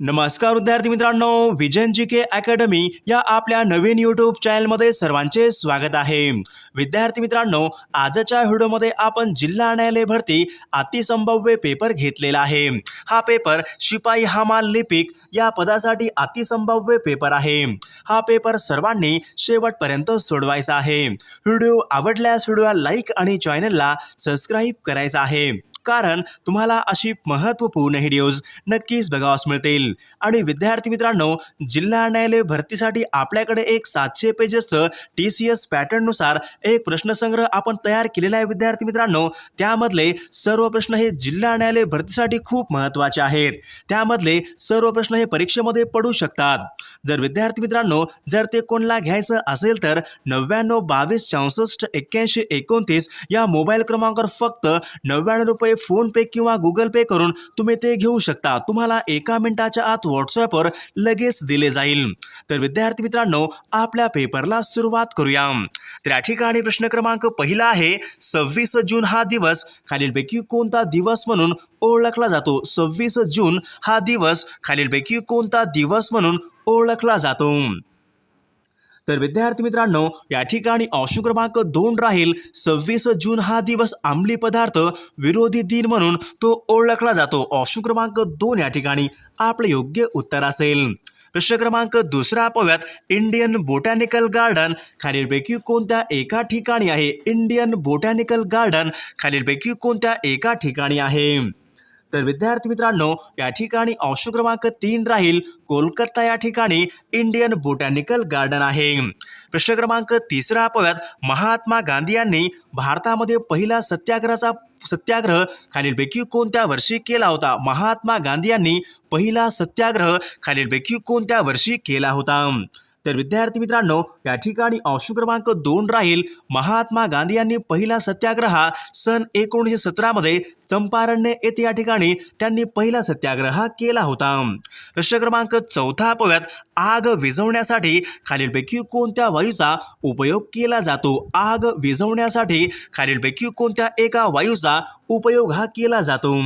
नमस्कार विद्यार्थी मित्रांनो विजन जी के अकॅडमी या आपल्या नवीन यूट्यूब चॅनलमध्ये सर्वांचे स्वागत आहे. विद्यार्थी मित्रांनो आजच्या व्हिडिओमध्ये आपण जिल्हा न्यायालय भरती अतिसंभाव्य पेपर घेतलेला आहे. हा पेपर शिपाई हमाल लिपिक या पदासाठी अतिसंभाव्य पेपर आहे. हा पेपर सर्वांनी शेवटपर्यंत सोडवायचा आहे. व्हिडिओ आवडल्यास व्हिडिओला लाईक आणि चॅनलला सबस्क्राईब करायचा आहे. कारण तुम्हाला अशी महत्त्वपूर्ण व्हिडिओज नक्कीच बघावास मिळतील. आणि विद्यार्थी मित्रांनो जिल्हा न्यायालय भरतीसाठी आपल्याकडे एक सातशे पेजेसचं टी सी एस पॅटर्ननुसार एक प्रश्नसंग्रह आपण तयार केलेला आहे विद्यार्थी मित्रांनो. त्यामधले सर्व प्रश्न हे जिल्हा न्यायालय भरतीसाठी खूप महत्त्वाचे आहेत. त्यामधले सर्व प्रश्न हे परीक्षेमध्ये पडू शकतात. जर विद्यार्थी मित्रांनो जर ते कोणला घ्यायचं असेल तर नव्याण्णव बावीस चौसष्ट एक्क्याऐंशी एकोणतीस या मोबाईल क्रमांकावर फक्त नव्याण्णव रुपये फोनपे किंवा गुगल पे करून तुम्ही ते घेऊ शकता. तुम्हाला एका मिनिटाच्या आत व्हॉट्सॲपवर लगेच दिले जाईल. तर विद्यार्थी मित्रांनो आपल्या पेपरला सुरुवात करूया. तर या ठिकाणी प्रश्न क्रमांक पहिला आहे सव्वीस जून हा दिवस खालीलपैकी कोणता दिवस म्हणून ओळखला जातो? सव्वीस जून हा दिवस खालीलपैकी कोणता दिवस म्हणून ओळखला जातो? तर विद्यार्थी मित्रांनो या ठिकाणी ऑप्शन क्रमांक दोन राहील. सव्वीस जून हा दिवस अंमली पदार्थ विरोधी दिन म्हणून तो ओळखला जातो. ऑप्शन क्रमांक दोन या ठिकाणी आपले योग्य उत्तर असेल. प्रश्न क्रमांक दुसरा पाहूयात. इंडियन बोटॅनिकल गार्डन खालीलपैकी कोणत्या एका ठिकाणी आहे? इंडियन बोटॅनिकल गार्डन खालीलपैकी कोणत्या एका ठिकाणी आहे? तर विद्यार्थी मित्रांनो या ठिकाणी ऑप्शन क्रमांक तीन राहील. कोलकाता या ठिकाणी इंडियन बोटॅनिकल गार्डन आहे. प्रश्न क्रमांक तिसरा पाहूयात. महात्मा गांधी यांनी भारतामध्ये पहिला सत्याग्रहाचा सत्याग्रह खालीलपैकी कोणत्या वर्षी केला होता? महात्मा गांधी यांनी पहिला सत्याग्रह खालीलपैकी कोणत्या वर्षी केला होता? तर विद्यार्थी मित्रांनो या ठिकाणी ऑप्शन क्रमांक दोन राहील. महात्मा गांधी यांनी पहिला सत्याग्रह हा सन एकोणीसशे सतरामध्ये चंपारण्य येथे या ठिकाणी त्यांनी पहिला सत्याग्रह केला होता. प्रश्न क्रमांक चौथा अपव्यात आग विझवण्यासाठी खालीलपैकी कोणत्या वायूचा उपयोग केला जातो? आग विझवण्यासाठी खालीलपैकी कोणत्या एका वायूचा उपयोग हा केला जातो?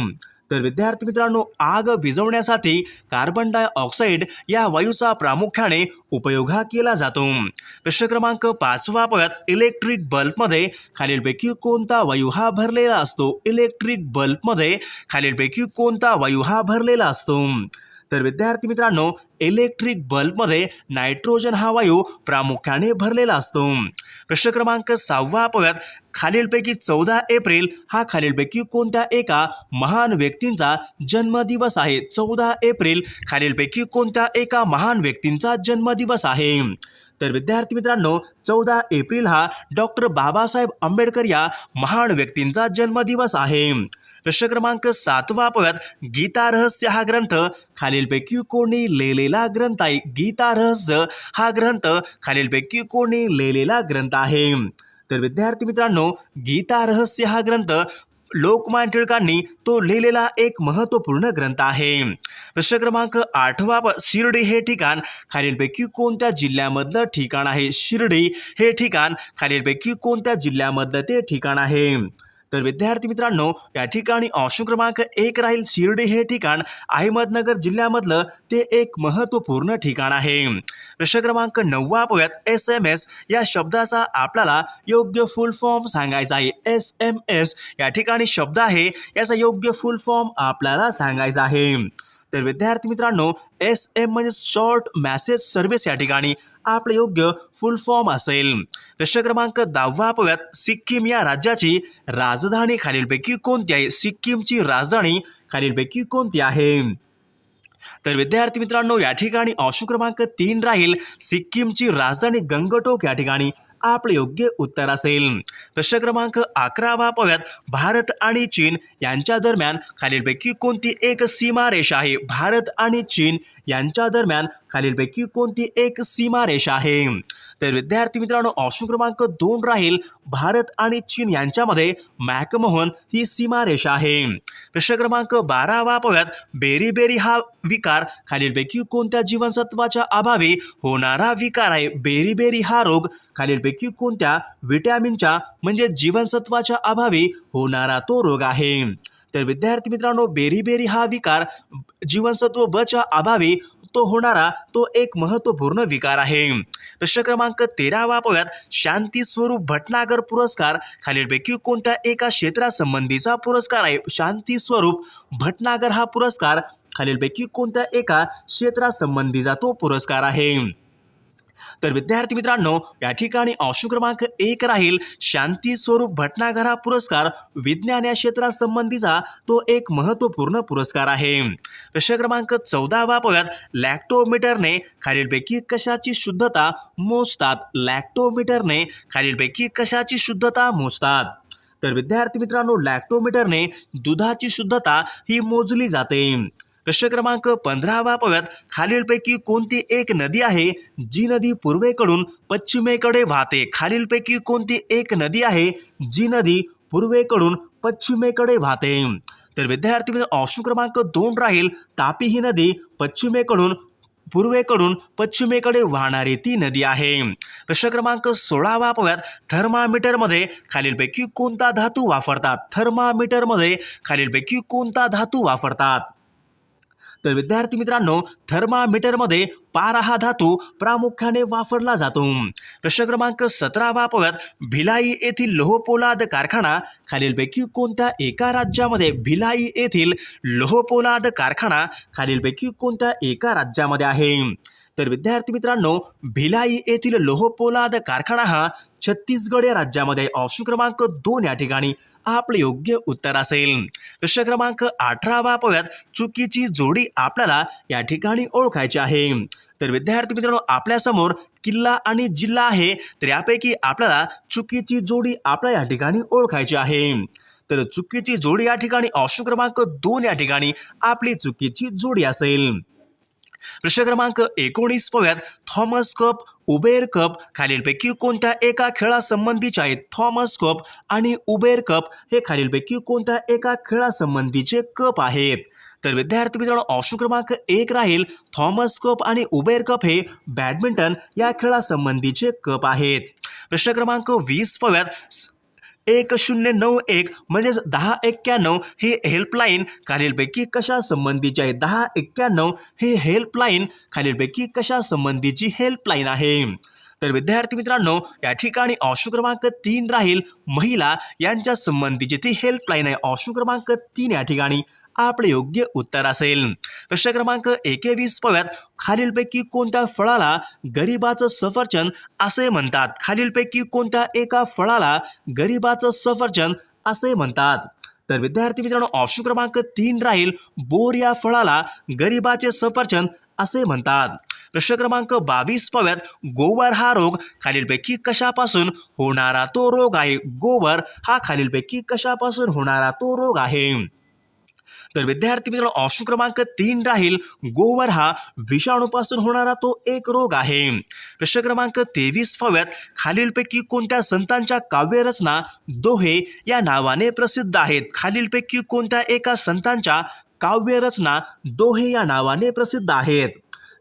तर विद्यार्थी मित्रांनो आग विझवण्यासाठी कार्बन डायऑक्साईड या वायूचा प्रामुख्याने उपयोग हा केला जातो. प्रश्न क्रमांक पाचवा पद इलेक्ट्रिक बल्बमध्ये खालीलपैकी कोणता वायू हा भरलेला असतो? इलेक्ट्रिक बल्बमध्ये खालीलपैकी कोणता वायू हा भरलेला असतो? तर विद्यार्थी मित्रांनो इलेक्ट्रिक बल्बमध्ये नायट्रोजन हा वायू प्रामुख्याने भरलेला असतो. प्रश्न क्रमांक सहावा अपव्यात खालीलपैकी चौदा एप्रिल हा खालीलपैकी कोणत्या एका महान व्यक्तींचा जन्मदिवस आहे? चौदा एप्रिल खालीलपैकी कोणत्या एका महान व्यक्तींचा जन्मदिवस आहे? तर विद्यार्थी मित्रांनो चौदा एप्रिल हा डॉक्टर बाबासाहेब आंबेडकर या महान व्यक्तींचा जन्मदिवस आहे. प्रश्न क्रमांक सातवा पाहूयात. गीता रहस्य हा ग्रंथ खालीलपैकी कोणी लिहिलेला ग्रंथ आहे. गीता रहस्य हा ग्रंथ खालीलपैकी कोणी लिहिलेला ग्रंथ आहे. तर विद्यार्थी मित्रांनो गीता रहस्य हा ग्रंथ लोकमान्य टिळकांनी तो लिहिलेला एक महत्त्वपूर्ण ग्रंथ आहे. प्रश्न क्रमांक आठवा प- शिर्डी हे ठिकाण खालीलपैकी कोणत्या जिल्ह्यामधलं ठिकाण आहे? शिर्डी हे ठिकाण खालीलपैकी कोणत्या जिल्ह्यामधलं ते ठिकाण आहे? तर विद्यार्थी मित्रांनो या ठिकाणी ऑप्शन क्रमांक एक राहील शिर्डी हे ठिकाण अहमदनगर जिल्ह्यामधलं ते एक महत्त्वपूर्ण ठिकाण आहे. प्रश्न क्रमांक नववा पाहूयात. एस एम एस या शब्दाचा आपल्याला योग्य फुल फॉर्म सांगायचा आहे. एस एम एस या ठिकाणी शब्द आहे. याचा योग्य फुल फॉर्म आपल्याला सांगायचा आहे. तर विद्यार्थी मित्रांनो एस एम म्हणजे शॉर्ट मॅसेज सर्व्हिस या ठिकाणी आपलं योग्य फुल फॉर्म असेल. प्रश्न क्रमांक दहावा पाहूयात. सिक्कीम या राज्याची राजधानी खालीलपैकी कोणती आहे? सिक्कीमची राजधानी खालीलपैकी कोणती आहे? तर विद्यार्थी मित्रांनो या ठिकाणी ऑप्शन क्रमांक तीन राहील. सिक्कीमची राजधानी गंगटोक या ठिकाणी आपले योग्य उत्तर असेल. प्रश्न क्रमांक अकरावा पाहूयात भारत आणि चीन यांच्या दरम्यान खालीलपैकी कोणती एक सीमारेषा आहे? भारत आणि चीन यांच्या दरम्यान खालीलपैकी कोणती एक सीमारेषा आहे? तर विद्यार्थी मित्रांनो ऑप्शन क्रमांक दोन राहील. भारत आणि चीन यांच्यामध्ये मॅकमोहन ही सीमारेषा आहे. प्रश्न क्रमांक बारावा पाहूयात बेरीबेरी हा विकार खालीलपैकी कोणत्या जीवनसत्वाच्या अभावी होणारा विकार आहे? बेरीबेरी हा रोग खालीलपैकी कोणत्या विटॅमिनच्या म्हणजे जीवनसत्वाच्या अभावी होणारा तो रोग आहे? तर विद्यार्थी मित्रांनो बेरीबेरी हा विकार जीवनसत्व बच्या अभावी तो होणारा तो एक महत्त्वपूर्ण विकार आहे. प्रश्न क्रमांक तेरावा पाहूयात शांती स्वरूप भटनागर पुरस्कार खालीलपैकी कोणत्या एका क्षेत्रासंबंधीचा पुरस्कार आहे? शांती स्वरूप भटनागर हा पुरस्कार खालीलपैकी कोणत्या एका क्षेत्रासंबंधीचा तो पुरस्कार आहे? तर विद्यार्थी मित्रांनो या ठिकाणी ऑप्शन क्रमांक एक राहील. शांती स्वरूप भटनागरा पुरस्कार विज्ञान या क्षेत्रासंबंधीचा तो एक महत्त्वपूर्ण पुरस्कार आहे. प्रश्न क्रमांक चौदावा पाहूयात लॅक्टोमीटरने खालीलपैकी कशाची शुद्धता मोजतात? लॅक्टोमीटरने खालीलपैकी कशाची शुद्धता मोजतात? तर विद्यार्थी मित्रांनो लॅक्टोमीटरने दुधाची शुद्धता ही मोजली जाते. प्रश्न क्रमांक पंधरावा पाहूयात. खालीलपैकी कोणती एक नदी आहे? जी नदी पूर्वेकडून पश्चिमेकडे वाहते. खालीलपैकी कोणती एक नदी आहे? जी नदी पूर्वेकडून पश्चिमेकडे वाहते. तर विद्यार्थी ऑप्शन क्रमांक दोन राहील. तापी ही नदी पश्चिमेकडून पूर्वेकडून पश्चिमेकडे वाहणारी ती नदी आहे. प्रश्न क्रमांक सोळावा पाहूयात. थर्मामीटरमध्ये खालीलपैकी कोणता धातू वापरतात? थर्मामीटरमध्ये खालीलपैकी कोणता धातू वापरतात? तर विद्यार्थी मित्रांनो थर्मामीटरमध्ये पारा हा धातू प्रामुख्याने वापरला जातो. प्रश्न क्रमांक सतरावा पाहूयात भिलाई येथील लोहपोलाद कारखाना खालीलपैकी कोणत्या एका राज्यामध्ये भिलाई येथील लोहपोलाद कारखाना खालीलपैकी कोणत्या एका राज्यामध्ये आहे? तर विद्यार्थी मित्रांनो भिलाई येथील लोहपोलाद कारखाना हा छत्तीसगड या राज्यामध्ये ऑप्शन क्रमांक दोन या ठिकाणी आपले योग्य उत्तर असेल. प्रश्न क्रमांक अठरावा पाहूयात चुकीची जोडी आपल्याला या ठिकाणी ओळखायची आहे. तर विद्यार्थी मित्रांनो आपल्यासमोर किल्ला आणि जिल्हा आहे तर यापैकी आपल्याला चुकीची जोडी आपल्या या ठिकाणी ओळखायची आहे. तर चुकीची जोडी या ठिकाणी ऑप्शन क्रमांक दोन या ठिकाणी आपली चुकीची जोडी असेल. प्रश्न क्रमांक एकोणीस पाहूयात. थॉमस कप उबेर कप खालीलपैकी कोणत्या एका खेळासंबंधीचे आहेत? थॉमस कप आणि उबेर कप हे खालीलपैकी कोणत्या एका खेळासंबंधीचे कप आहेत? तर विद्यार्थी मित्रांनो ऑप्शन क्रमांक एक राहील. थॉमस कप आणि उबेर कप हे बॅडमिंटन या खेळासंबंधीचे कप आहेत. प्रश्न क्रमांक वीस पाहूयात. एक शून्य नऊ एक म्हणजेच दहा एक्क्याण्णव ही हेल्पलाईन खालीलपैकी कशा संबंधीची आहे? दहा एक्क्याण्णव ही हेल्पलाईन खालीलपैकी कशा संबंधीची हेल्पलाईन आहे? तर विद्यार्थी मित्रांनो या ठिकाणी ऑप्शन क्रमांक तीन राहील महिला. यांच्या संबंधीची ती हेल्पलाईन आहे. ऑप्शन क्रमांक तीन या ठिकाणी आपले योग्य उत्तर असेल. प्रश्न क्रमांक एकेवीस पव्यात खालीलपैकी कोणत्या फळाला गरिबाचं सफरचंद असे म्हणतात? खालीलपैकी कोणत्या एका फळाला गरिबाचं सफरचंद असे म्हणतात? तर विद्यार्थी मित्रांनो ऑप्शन क्रमांक तीन राहील. बोर या फळाला गरिबाचे सफरचंद असे म्हणतात. प्रश्न क्रमांक बावीस पाव्यात गोवर हा रोग खालीलपैकी कशापासून होणारा तो रोग आहे? गोवर हा खालीलपैकी कशापासून होणारा तो रोग आहे? तर विद्यार्थी मित्रांनो ऑप्शन क्रमांक तीन राहील. गोवर हा विषाणूपासून होणारा तो एक रोग आहे. प्रश्न क्रमांक तेवीस पाव्यात खालीलपैकी कोणत्या संतांच्या काव्यरचना दोहे या नावाने प्रसिद्ध आहेत? खालीलपैकी कोणत्या एका संतांच्या काव्यरचना दोहे या नावाने प्रसिद्ध आहेत?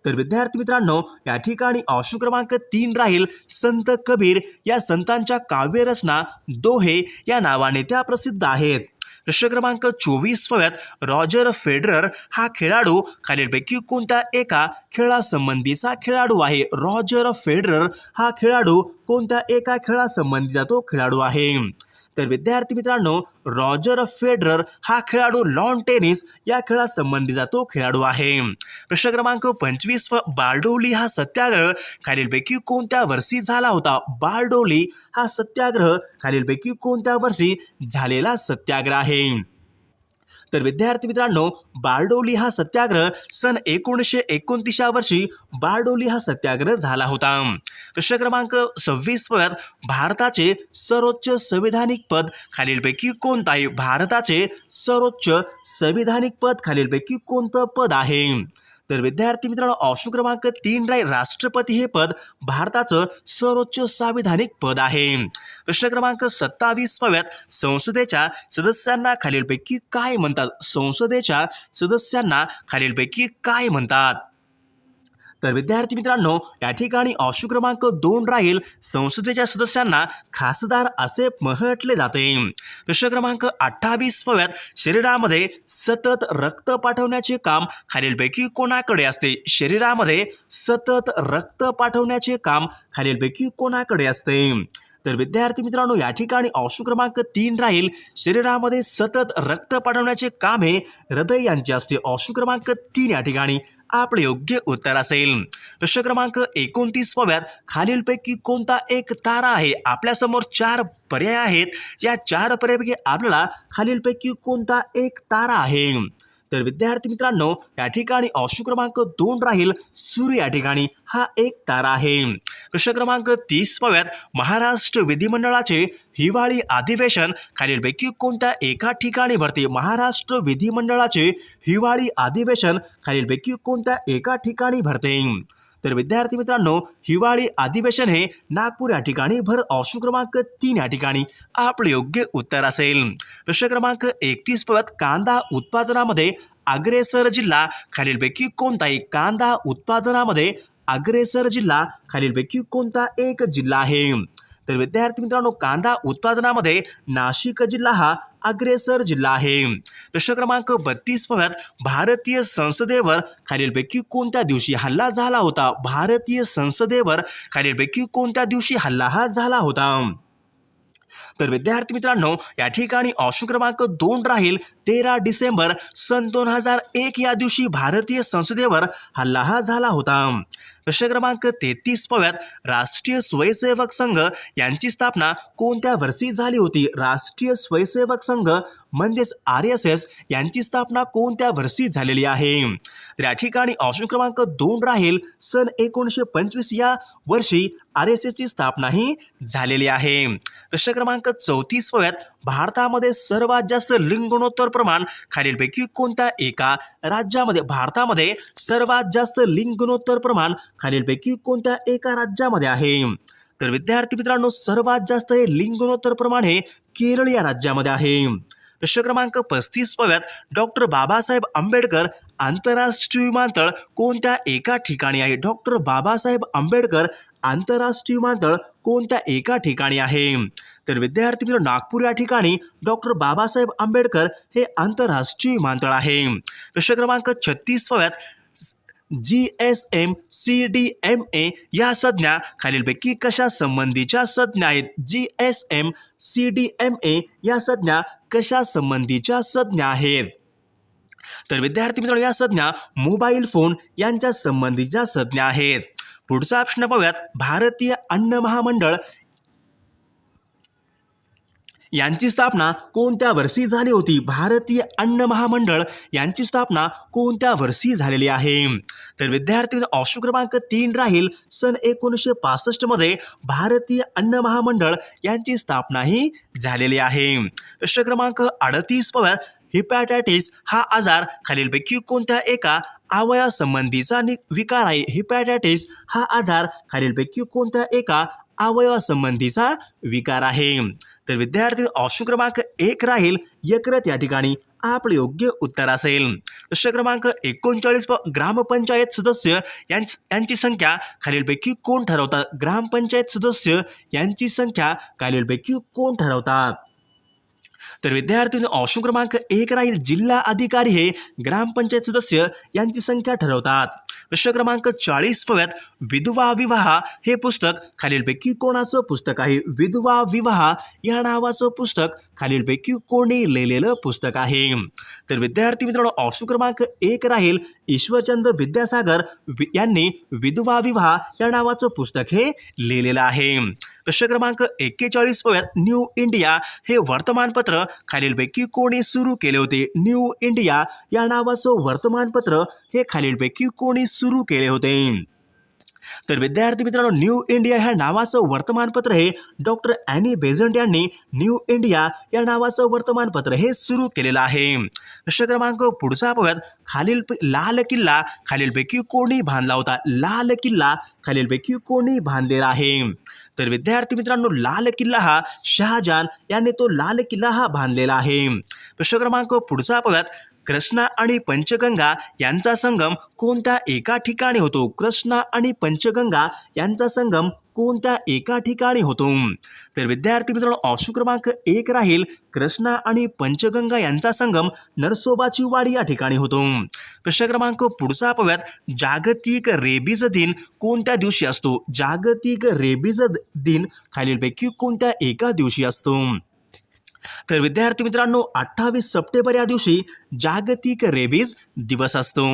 तर विद्यार्थी मित्रांनो या ठिकाणी ऑप्शन क्रमांक तीन राहील संत कबीर. या संतांच्या काव्यरचना दोहे या नावाने त्या प्रसिद्ध आहेत. प्रश्न क्रमांक चोवीस रॉजर फेडरर हा खेळाडू खालीलपैकी कोणत्या एका खेळासंबंधीचा खेळाडू आहे? रॉजर फेडरर हा खेळाडू कोणत्या एका खेळासंबंधीचा तो खेळाडू आहे? तर विद्यार्थी मित्रांनो रॉजर फेडरर हा खेळाडू लॉन टेनिस या खेळासंबंधीचा तो खेळाडू आहे. प्रश्न क्रमांक पंचवीस बारडोली हा सत्याग्रह. खालीलपैकी कोणत्या वर्षी झाला होता? बारडोली हा सत्याग्रह. खालीलपैकी कोणत्या वर्षी झालेला सत्याग्रह आहे? तर विद्यार्थी मित्रांनो बारडोली हा सत्याग्रह सन एकोणीसशे एकोणतीस या वर्षी बारडोली हा सत्याग्रह झाला होता. प्रश्न क्रमांक सव्वीस पद भारताचे सर्वोच्च संविधानिक पद खालीलपैकी कोणतं आहे भारताचे सर्वोच्च संविधानिक पद खालीलपैकी कोणतं पद आहे? तर विद्यार्थी मित्रांनो ऑप्शन क्रमांक तीन राय राष्ट्रपती हे पद भारताचं सर्वोच्च संविधानिक पद आहे. प्रश्न क्रमांक सत्तावीस पाव्यात संसदेच्या सदस्यांना खालीलपैकी काय म्हणतात? संसदेच्या सदस्यांना खालीलपैकी काय म्हणतात? तर विद्यार्थी मित्रांनो या ठिकाणी ऑप्शन क्रमांक दोन राहील. संसदेच्या सदस्यांना खासदार असे म्हटले जाते. प्रश्न क्रमांक अठ्ठावीस पव्यात शरीरामध्ये सतत रक्त पाठवण्याचे काम खालीलपैकी कोणाकडे असते? शरीरामध्ये सतत रक्त पाठवण्याचे काम खालीलपैकी कोणाकडे असते? तर विद्यार्थी मित्रांनो या ठिकाणी औषध क्रमांक तीन राहील. शरीरामध्ये सतत रक्त पाठवण्याचे काम हे हृदय यांचे असते औषध क्रमांक तीन या ठिकाणी आपले योग्य उत्तर असेल. प्रश्न क्रमांक एकोणतीस पव्यात खालीलपैकी कोणता एक तारा आहे? आपल्यासमोर चार पर्याय आहेत. या चार पर्यायपैकी आपल्याला खालीलपैकी कोणता एक तारा आहे? तर विद्यार्थी मित्रांनो या ठिकाणी ऑप्शन क्रमांक दोन राहील सूर्य या ठिकाणी. हा एक तारा आहे. प्रश्न क्रमांक तीस पाव्यात महाराष्ट्र विधिमंडळाचे हिवाळी अधिवेशन खालीलपैकी कोणत्या एका ठिकाणी भरते? महाराष्ट्र विधिमंडळाचे हिवाळी अधिवेशन खालीलपैकी कोणत्या एका ठिकाणी भरते? तर विद्यार्थी मित्रांनो हिवाळी अधिवेशन हे नागपूर या ठिकाणी भर ऑप्शन क्रमांक तीन या ठिकाणी आपले योग्य उत्तर असेल. प्रश्न क्रमांक एकतीस पद कांदा उत्पादनामध्ये अग्रेसर जिल्हा खालीलपैकी कोणताही कांदा उत्पादनामध्ये अग्रेसर जिल्हा खालीलपैकी कोणता एक जिल्हा आहे? तर विद्यार्थी मित्रांनो कांदा उत्पादनामध्ये नाशिक जिल्हा हा अग्रेसर जिल्हा आहे. प्रश्न क्रमांक बत्तीस पव्यात भारतीय संसदेवर खालीलपैकी कोणत्या दिवशी हल्ला झाला होता? भारतीय संसदेवर खालीलपैकी कोणत्या दिवशी हल्ला हा झाला होता? तर विद्यार्थी मित्रांनो या ठिकाणी ऑप्शन क्रमांक दोन राहील तेरा डिसेंबर सन दोन हजार एक या दिवशी भारतीय संसदेवर हल्ला हा झाला होता. प्रश्न क्रमांक तेहतीस पव्यात राष्ट्रीय स्वयंसेवक संघ यांची स्थापना कोणत्या वर्षी झाली होती? राष्ट्रीय स्वयंसेवक संघ म्हणजेच आर एस एस यांची स्थापना कोणत्या वर्षी झालेली आहे? तर या ठिकाणी ऑप्शन क्रमांक दोन राहील. सन एकोणीसशे पंचवीस या वर्षी आर एस एसची स्थापना ही झालेली आहे. प्रश्न क्रमांक चौतीस पव्यात भारतामध्ये सर्वात जास्त लिंगणोत्तर प्रमाण खालीलपैकी कोणत्या एका? राज्यामध्ये भारतामध्ये सर्वात जास्त लिंगणोत्तर प्रमाण खालीलपैकी कोणत्या एका राज्यामध्ये आहे? तर विद्यार्थी मित्रांनो सर्वात जास्त हे लिंगणोत्तर प्रमाण हे केरळ या राज्यामध्ये आहे. प्रश्न क्रमांक पस्तीस पव्यात डॉक्टर बाबासाहेब आंबेडकर आंतरराष्ट्रीय विमानतळ कोणत्या एका ठिकाणी आहे? डॉक्टर बाबासाहेब आंबेडकर आंतरराष्ट्रीय विमानतळ कोणत्या एका ठिकाणी आहे? तर विद्यार्थी मित्र नागपूर या ठिकाणी डॉक्टर बाबासाहेब आंबेडकर हे आंतरराष्ट्रीय विमानतळ आहे. प्रश्न क्रमांक छत्तीस पव्यात G S M C D M A या संज्ञा खालीलपैकी कशा संबंधीच्या संज्ञा आहेत? G S M C D M A या संज्ञा संबंधीच्या संज्ञा आहेत? तर विद्यार्थी मित्रांनो या संज्ञा मोबाईल फोन यांच्या संबंधीच्या संज्ञा आहेत. पुढचा प्रश्न पाहूयात. भारतीय अन्न महामंडळ यांची स्थापना कोणत्या वर्षी झाली होती? भारतीय अन्न महामंडळ यांची स्थापना कोणत्या वर्षी झालेली आहे? तर विद्यार्थी ऑप्शन क्रमांक तीन राहील. सन एकोणीसशे पासष्टमध्ये भारतीय अन्न महामंडळ यांची स्थापना ही झालेली आहे. प्रश्न क्रमांक अडतीस पव्या हिपॅटायटिस हा आजार खालीलपैकी कोणत्या एका अवयवासंबंधीचा नि विकार आहे? हिपॅटायटिस हा आजार खालीलपैकी कोणत्या एका अवयवासंबंधीचा विकार आहे? तर विद्यार्थी ऑप्शन क्रमांक एक राहील. यकृत या ठिकाणी आपले योग्य उत्तर असेल. प्रश्न क्रमांक एकोणचाळीस प ग्रामपंचायत सदस्य यांच यांची संख्या खालीलपैकी कोण ठरवतात? ग्रामपंचायत सदस्य यांची संख्या खालीलपैकी कोण ठरवतात? तर विद्यार्थ्यांनी ऑप्शन क्रमांक एक राहील जिल्हा अधिकारी हे. ग्रामपंचायत सदस्य यांची संख्या ठरवतात. प्रश्न क्रमांक चाळीस पव्यात विधवा विवाह हे पुस्तक खालीलपैकी कोणाचं पुस्तक आहे? विधवा विवाह या नावाचं पुस्तक खालीलपैकी कोणी लिहिलेलं पुस्तक आहे? तर विद्यार्थी मित्रांनो ऑप्शन क्रमांक एक राहील ईश्वरचंद्र विद्यासागर वि- यांनी विधवा विवाह या नावाचं पुस्तक हे लिहिलेलं आहे. प्रश्न क्रमांक एक्केचाळीस पव्यात न्यू इंडिया हे वर्तमानपत्र खालीलपैकी कोणी सुरू केले होते? न्यू इंडिया या नावाचं वर्तमानपत्र हे खालीलपैकी कोणी सुरू केले होते? तर विद्यार्थी मित्रांनो न्यू इंडिया ह्या नावाचं वर्तमानपत्र हे डॉक्टर अॅनी बेझंट यांनी न्यू इंडिया या नावाचं वर्तमानपत्र हे सुरू केलेलं आहे. प्रश्न क्रमांक पुढचा पाहूयात खालील लाल किल्ला खालीलपैकी कोणी बांधला होता? लाल किल्ला खालीलपैकी कोणी बांधलेला आहे? तर विद्यार्थी मित्रांनो लाल किल्ला हा शहाजहान याने तो लाल किल्ला हा बांधलेला आहे. प्रश्न क्रमांक पुढचा पाहूयात कृष्णा आणि पंचगंगा यांचा संगम कोणत्या एका ठिकाणी होतो? कृष्णा आणि पंचगंगा यांचा संगम कोणत्या एका ठिकाणी होतो? तर विद्यार्थी मित्रांनो ऑप्शन क्रमांक एक राहील. कृष्णा आणि पंचगंगा यांचा संगम नरसोबाची वाडी या ठिकाणी होतो. प्रश्न क्रमांक पुढचा पाहूयात. जागतिक रेबीज दिन कोणत्या दिवशी असतो? जागतिक रेबीज दिन खालीलपैकी कोणत्या एका दिवशी असतो? तर विद्यार्थी मित्रांनो अठ्ठावीस सप्टेंबर या दिवशी जागतिक रेबीज दिवस असतो.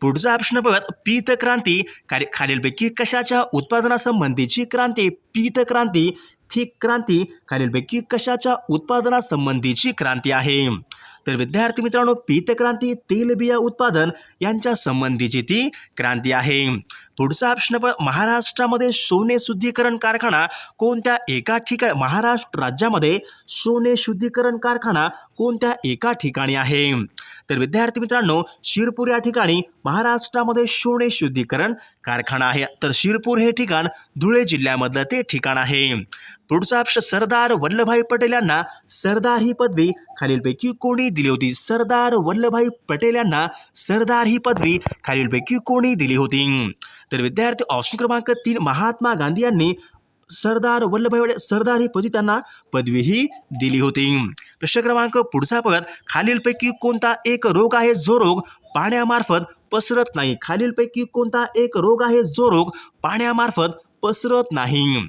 पुढचा प्रश्न बघत पीत क्रांती. खाली खालीलपैकी कशाच्या उत्पादनासंबंधीची क्रांती? पीत क्रांती ही क्रांती खालीलपैकी कशाच्या उत्पादनासंबंधीची क्रांती आहे? तर विद्यार्थी मित्रांनो पीत क्रांती तेलबिया उत्पादन यांच्या संबंधीची ती क्रांती आहे. पुढचा प्रश्न महाराष्ट्रामध्ये सोने शुद्धीकरण कारखाना कोणत्या एका ठिकाणी महाराष्ट्र राज्यामध्ये सोने शुद्धीकरण कारखाना कोणत्या एका ठिकाणी आहे? तर विद्यार्थी मित्रांनो शिरपूर या ठिकाणी महाराष्ट्रामध्ये शोणे शुद्धीकरण कारखाना आहे. तर शिरपूर हे ठिकाण धुळे जिल्ह्यामधलं ते ठिकाण आहे. पुढचा सरदार वल्लभभाई पटेल यांना सरदार ही पदवी खालीलपैकी कोणी दिली होती? सरदार वल्लभभाई पटेल यांना सरदार ही पदवी खालीलपैकी कोणी दिली होती? तर विद्यार्थी ऑप्शन क्रमांक तीन महात्मा गांधी यांनी सरदार वल्लभभाई पटेल सरदार ही पदवी त्यांना पदवीही दिली होती. प्रश्न क्रमांक पुढचा पद खालीलपैकी कोणता एक रोग आहे? जो रोग पाण्यामार्फत पसरत नाही. खालीलपैकी कोणता एक रोग आहे? जो रोग पाण्यामार्फत पसरत नाही.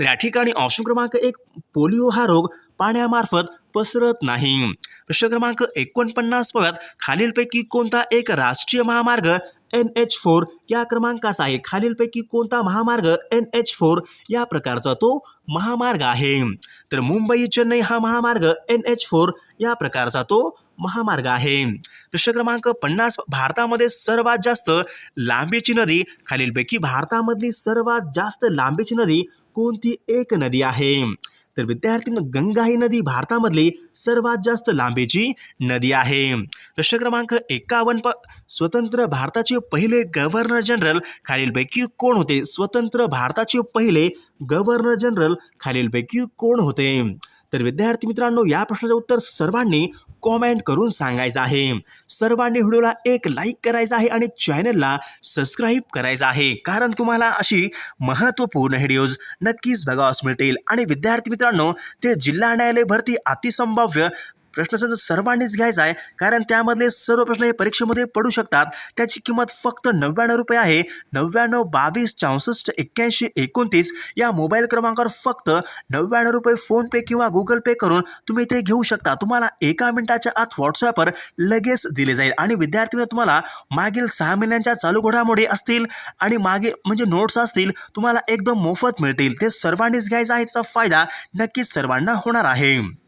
तर या ठिकाणी ऑप्शन क्रमांक एक पोलिओ हा रोग पाण्यामार्फत पसरत नाही. प्रश्न क्रमांक एकोणपन्नास बघत खालीलपैकी कोणता एक राष्ट्रीय महामार्ग एन एच फोर या क्रमांकाचा आहे? खालीलपैकी कोणता महामार्ग एन एच फोर या प्रकारचा तो महामार्ग आहे? तर मुंबई चेन्नई हा महामार्ग एन एच फोर या प्रकारचा तो महामार्ग आहे. प्रश्न क्रमांक पन्नास भारतामध्ये सर्वात जास्त लांबीची नदी खालीलपैकी भारतामधली सर्वात जास्त लांबीची नदी कोणती? एक नदी आहे. तर विद्यार्थ्यांना गंगा ही नदी भारतामधली सर्वात जास्त लांबीची नदी आहे. प्रश्न क्रमांक एकावन्न प स्वतंत्र भारताचे पहिले गव्हर्नर जनरल खालीलपैकी कोण होते? स्वतंत्र भारताचे पहिले गव्हर्नर जनरल खालीलपैकी कोण होते? तर विद्यार्थी मित्रांनो या प्रश्नाचं उत्तर सर्वांनी कॉमेंट करून सांगायचं आहे. सर्वांनी व्हिडिओला एक लाईक करायचा आहे आणि चॅनलला सबस्क्राईब करायचं आहे. कारण तुम्हाला अशी महत्त्वपूर्ण व्हिडिओज नक्कीच बघावास मिळतील. आणि विद्यार्थी मित्रांनो ते जिल्हा न्यायालय भरती अतिसंभाव्य प्रश्नसंच सर्वांनीच घ्यायचा आहे. कारण त्यामधले सर्व प्रश्न हे परीक्षेमध्ये पडू शकतात. त्याची किंमत फक्त नव्याण्णव रुपये आहे. नव्याण्णव बावीस चौसष्ट एक्क्याऐंशी एकोणतीस या मोबाईल क्रमांकावर फक्त नव्याण्णव रुपये फोनपे किंवा गुगल पे करून तुम्ही ते घेऊ शकता. तुम्हाला एका मिनिटाच्या आत व्हॉट्सॲपवर लगेच दिले जाईल. आणि विद्यार्थी तुम्हाला मागील सहा महिन्यांच्या चालू घडामोडी असतील आणि मागे म्हणजे नोट्स असतील तुम्हाला एकदम मोफत मिळतील. ते सर्वांनीच घ्यायचा आहे. त्याचा फायदा नक्कीच सर्वांना होणार आहे.